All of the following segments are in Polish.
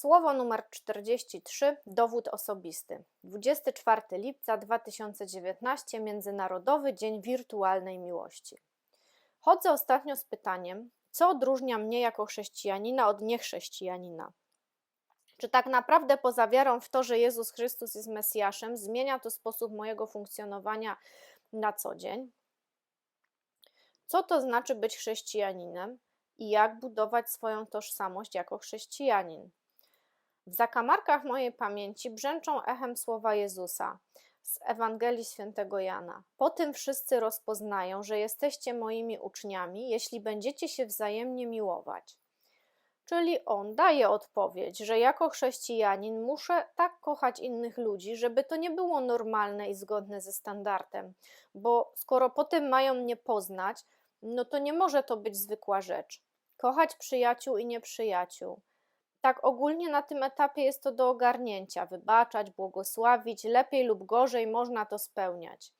Słowo numer 43. Dowód osobisty. 24 lipca 2019. Międzynarodowy Dzień Wirtualnej Miłości. Chodzę ostatnio z pytaniem, co odróżnia mnie jako chrześcijanina od niechrześcijanina? Czy tak naprawdę poza wiarą w to, że Jezus Chrystus jest Mesjaszem, zmienia to sposób mojego funkcjonowania na co dzień? Co to znaczy być chrześcijaninem i jak budować swoją tożsamość jako chrześcijanin? W zakamarkach mojej pamięci brzęczą echem słowa Jezusa z Ewangelii Świętego Jana. Po tym wszyscy rozpoznają, że jesteście moimi uczniami, jeśli będziecie się wzajemnie miłować. Czyli on daje odpowiedź, że jako chrześcijanin muszę tak kochać innych ludzi, żeby to nie było normalne i zgodne ze standardem, bo skoro potem mają mnie poznać, no to nie może to być zwykła rzecz. Kochać przyjaciół i nieprzyjaciół. Tak ogólnie na tym etapie jest to do ogarnięcia, wybaczać, błogosławić, lepiej lub gorzej można to spełniać.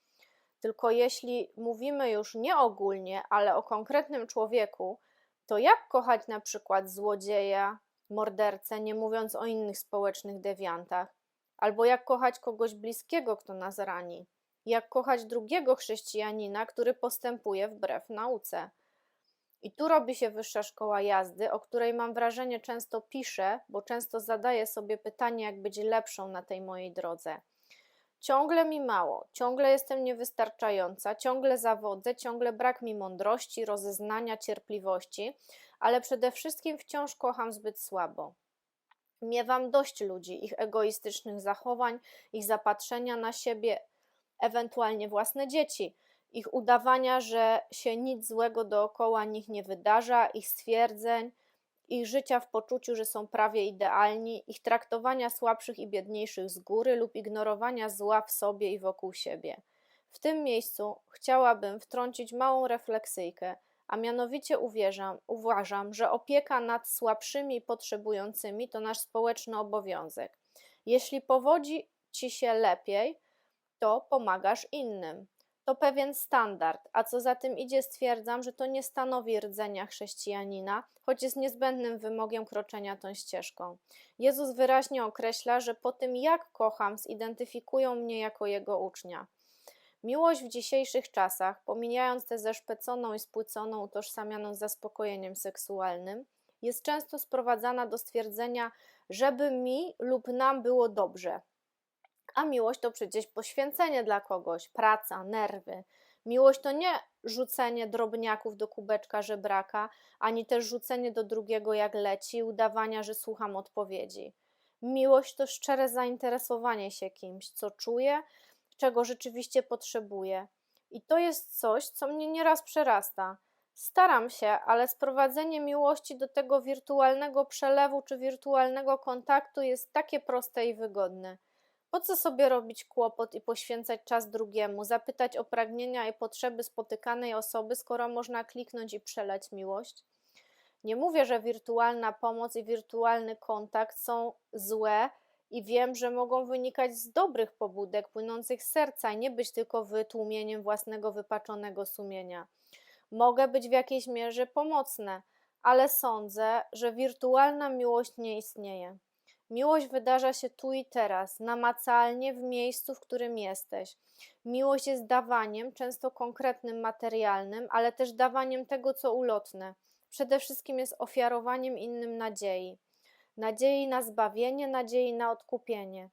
Tylko jeśli mówimy już nie ogólnie, ale o konkretnym człowieku, to jak kochać na przykład złodzieja, mordercę, nie mówiąc o innych społecznych dewiantach? Albo jak kochać kogoś bliskiego, kto nas rani? Jak kochać drugiego chrześcijanina, który postępuje wbrew nauce? I tu robi się wyższa szkoła jazdy, o której mam wrażenie często piszę, bo często zadaję sobie pytanie, jak być lepszą na tej mojej drodze. Ciągle mi mało, ciągle jestem niewystarczająca, ciągle zawodzę, ciągle brak mi mądrości, rozeznania, cierpliwości, ale przede wszystkim wciąż kocham zbyt słabo. Miewam dość ludzi, ich egoistycznych zachowań, ich zapatrzenia na siebie, ewentualnie własne dzieci, ich udawania, że się nic złego dookoła nich nie wydarza, ich stwierdzeń, ich życia w poczuciu, że są prawie idealni, ich traktowania słabszych i biedniejszych z góry lub ignorowania zła w sobie i wokół siebie. W tym miejscu chciałabym wtrącić małą refleksyjkę, a mianowicie uwierzam, uważam, że opieka nad słabszymi i potrzebującymi to nasz społeczny obowiązek. Jeśli powodzi ci się lepiej, to pomagasz innym to pewien standard, a co za tym idzie, stwierdzam, że to nie stanowi rdzenia chrześcijanina, choć jest niezbędnym wymogiem kroczenia tą ścieżką. Jezus wyraźnie określa, że po tym jak kocham, zidentyfikują mnie jako jego ucznia. Miłość w dzisiejszych czasach, pomijając tę zeszpeconą i spłyconą, utożsamianą zaspokojeniem seksualnym, jest często sprowadzana do stwierdzenia, żeby mi lub nam było dobrze, a miłość to przecież poświęcenie dla kogoś, praca, nerwy. Miłość to nie rzucenie drobniaków do kubeczka żebraka, ani też rzucenie do drugiego jak leci, udawania, że słucham odpowiedzi. Miłość to szczere zainteresowanie się kimś, co czuję, czego rzeczywiście potrzebuję. I to jest coś, co mnie nieraz przerasta. Staram się, ale sprowadzenie miłości do tego wirtualnego przelewu czy wirtualnego kontaktu jest takie proste i wygodne. Po co sobie robić kłopot i poświęcać czas drugiemu, zapytać o pragnienia i potrzeby spotykanej osoby, skoro można kliknąć i przelać miłość? Nie mówię, że wirtualna pomoc i wirtualny kontakt są złe i wiem, że mogą wynikać z dobrych pobudek płynących z serca nie być tylko wytłumieniem własnego wypaczonego sumienia. Mogę być w jakiejś mierze pomocne, ale sądzę, że wirtualna miłość nie istnieje. Miłość wydarza się tu i teraz, namacalnie w miejscu, w którym jesteś. Miłość jest dawaniem, często konkretnym, materialnym, ale też dawaniem tego, co ulotne. Przede wszystkim jest ofiarowaniem innym nadziei. Nadziei na zbawienie, nadziei na odkupienie.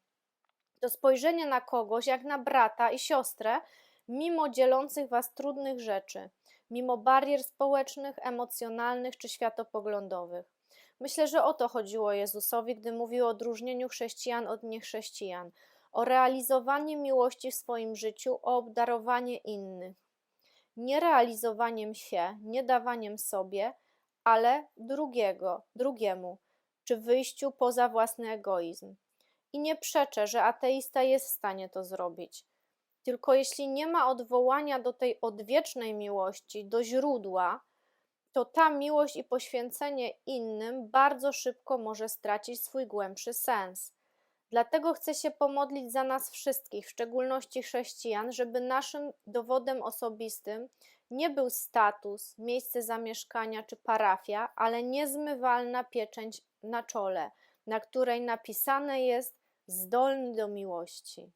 To spojrzenie na kogoś jak na brata i siostrę, mimo dzielących was trudnych rzeczy, mimo barier społecznych, emocjonalnych czy światopoglądowych. Myślę, że o to chodziło Jezusowi, gdy mówił o odróżnieniu chrześcijan od niechrześcijan, o realizowanie miłości w swoim życiu, o obdarowanie innych. Nie realizowaniem się, nie dawaniem sobie, ale drugiego, drugiemu, czy wyjściu poza własny egoizm. I nie przeczę, że ateista jest w stanie to zrobić. Tylko jeśli nie ma odwołania do tej odwiecznej miłości, do źródła, to ta miłość i poświęcenie innym bardzo szybko może stracić swój głębszy sens. Dlatego chcę się pomodlić za nas wszystkich, w szczególności chrześcijan, żeby naszym dowodem osobistym nie był status, miejsce zamieszkania czy parafia, ale niezmywalna pieczęć na czole, na której napisane jest zdolny do miłości.